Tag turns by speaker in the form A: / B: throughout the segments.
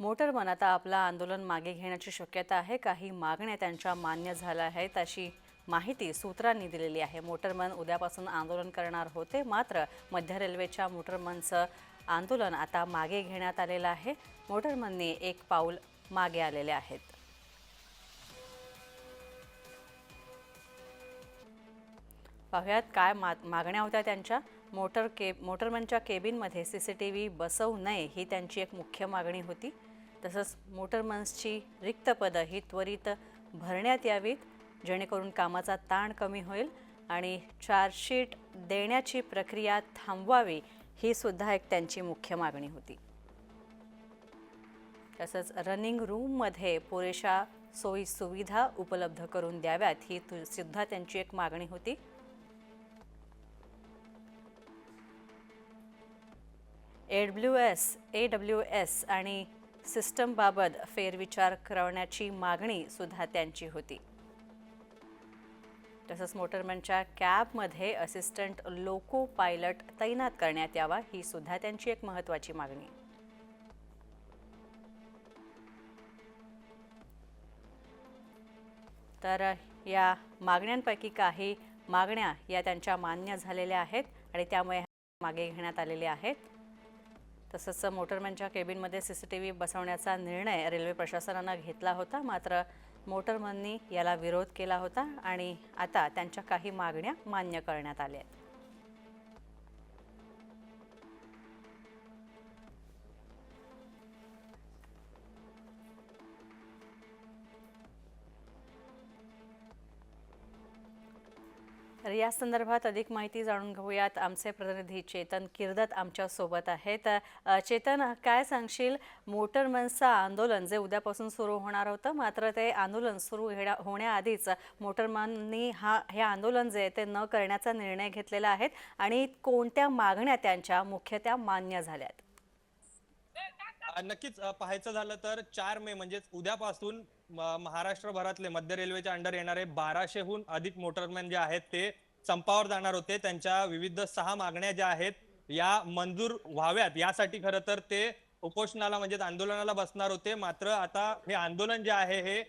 A: Motorman आता आपलं आंदोलन मागे घेण्याची शक्यता आहे. काही मागण्या त्यांच्या मान्य झाल्या आहेत अशी माहिती सूत्रांनी दिलेली आहे. मोटरमन उद्यापासून आंदोलन करणार होते. मात्र मध्य रेल्वेच्या मोटरमनचं आंदोलन आता मागे घेण्यात आलेलं आहे. मोटरमनने एक पाऊल मागे आलेले आहेत. पाहुयात काय मा मागण्या होत्या त्यांच्या. मोटर के मोटरमनच्या केबिनमध्ये सी सी टी व्ही बसवू नये ही त्यांची एक मुख्य मागणी होती. तसंच मोटरमन्सची रिक्त पदं ही त्वरित भरण्यात यावीत. जेणेकरून कामाचा ताण कमी होईल आणि चार्जशीट देण्याची प्रक्रिया थांबवावी ही सुद्धा एक त्यांची मुख्य मागणी होती. तसंच रनिंग रूममध्ये पुरेशा सोयी सुविधा उपलब्ध करून द्याव्यात ही तु- सुद्धा त्यांची एक मागणी होती. A W S A W S आणि सिस्टमबाबत फेरविचार करण्याची मागणी सुद्धा त्यांची होती. तसंच मोटरमॅनच्या कॅबमध्ये असिस्टंट लोको पायलट तैनात करण्यात यावा ही सुद्धा त्यांची एक महत्त्वाची मागणी. तर या मागण्यांपैकी काही मागण्या या त्यांच्या मान्य झालेल्या आहेत आणि त्यामुळे मागे घेण्यात आलेल्या आहेत. तसंच मोटरमॅनच्या केबिनमध्ये सी सी टी व्ही बसवण्याचा निर्णय रेल्वे प्रशासनानं घेतला होता. मात्र मोटरमननी याला विरोध केला होता आणि आता त्यांच्या काही मागण्या मान्य करण्यात आल्या आहेत. तर या संदर्भात अधिक माहिती जाणून घेऊयात आमचे प्रतिनिधी चेतन किर्दत आमच्यासोबत आहेत. चेतन काय सांगशील? मोटरमनचं आंदोलन जे उद्यापासून सुरू होणार होतं मात्र ते आंदोलन सुरू होण्याआधीच मोटरमननी हा हे आंदोलन जे ते न करण्याचा निर्णय घेतलेला आहे आणि कोणत्या मागण्या त्यांच्या मुख्यत्या मान्य झाल्यात?
B: नक्कीच पाहायचं झालं तर चार मे म्हणजेच उद्यापासून महाराष्ट्रभरातले मध्य रेल्वेच्या अंडर येणारे बाराशेहून अधिक मोटरमॅन जे आहेत ते संपावर जाणार होते. त्यांच्या विविध सहा मागण्या ज्या आहेत या मंजूर व्हाव्यात. यासाठी खरं तर ते उपोषणाला म्हणजेच आंदोलनाला बसणार होते. मात्र आता हे आंदोलन जे आहे हे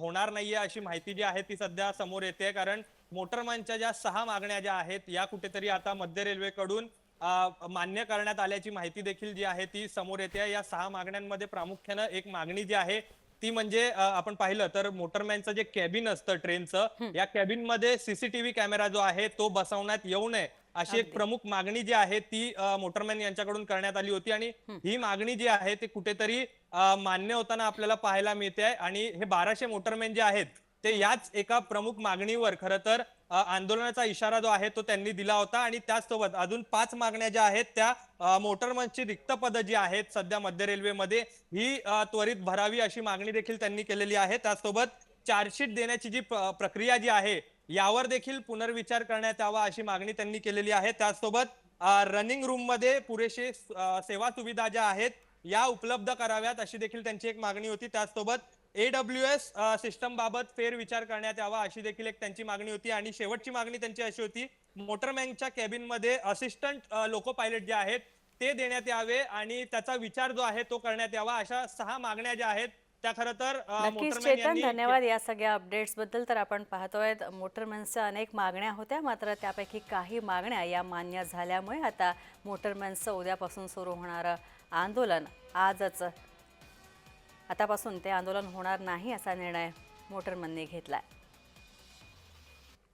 B: होणार नाहीये अशी माहिती जी आहे ती सध्या समोर येते. कारण मोटरमॅनच्या ज्या सहा मागण्या ज्या आहेत या कुठेतरी आता मध्य रेल्वेकडून मान्य करण्यात आल्याची माहिती देखील जी आहे ती समोर येते. या सहा मागण्यांमध्ये प्रामुख्यानं एक मागणी जी आहे ती म्हणजे आपण पाहिलं तर मोटरमॅनचं जे कॅबिन असतं ट्रेनचं या कॅबिनमध्ये सीसीटीव्ही कॅमेरा जो आहे तो बसवण्यात येऊ नये अशी एक प्रमुख मागणी जी आहे ती मोटरमॅन यांच्याकडून करण्यात आली होती. आणि ही. मागणी जी आहे ती कुठेतरी मान्य होताना आपल्याला पाहायला मिळते. आहे आणि हे बाराशे मोटरमॅन जे आहेत ते याच एका प्रमुख मागणीवर खरं तर आंदोलनाचा इशारा जो आहे तो त्यांनी दिला होता आणि त्याचसोबत अजून पाच मागण्या ज्या आहेत त्या अ, मोटरमनची रिक्त पदं जी आहेत सध्या मध्य रेल्वेमध्ये ही त्वरित भरावी अशी मागणी देखील त्यांनी केलेली आहे. त्याचसोबत चार्जशीट देण्याची जी प्रक्रिया जी आहे यावर देखील पुनर्विचार करण्यात यावा अशी मागणी त्यांनी केलेली आहे. त्याचसोबत रनिंग रूममध्ये पुरेसे सेवा सुविधा ज्या आहेत या उपलब्ध कराव्यात अशी देखील त्यांची एक मागणी होती. त्याचसोबत एडब्ल्यू एस सिस्टम बाबत फेरविचार करण्यात यावा अशी देखील एक त्यांची मागणी होती. आणि शेवटची मागणी त्यांची अशी होती मोटरमॅनच्या केबिनमध्ये असिस्टंट लोको पायलट जे आहेत ते देण्यात यावे आणि त्याचा विचार जो आहे तो करण्यात यावा अशा सहा मागण्या ज्या आहेत त्या खरं तर
A: चेतन धन्यवाद या सगळ्या अपडेट्सबद्दल. तर आपण पाहतोय मोटरमॅन्सच्या अनेक मागण्या होत्या मात्र त्यापैकी काही मागण्या या मान्य झाल्यामुळे आता मोटरमॅन्सचं उद्यापासून सुरू होणारं आंदोलन आजच आतापासून ते आंदोलन होणार नाही असा निर्णय मोटरमनने आहे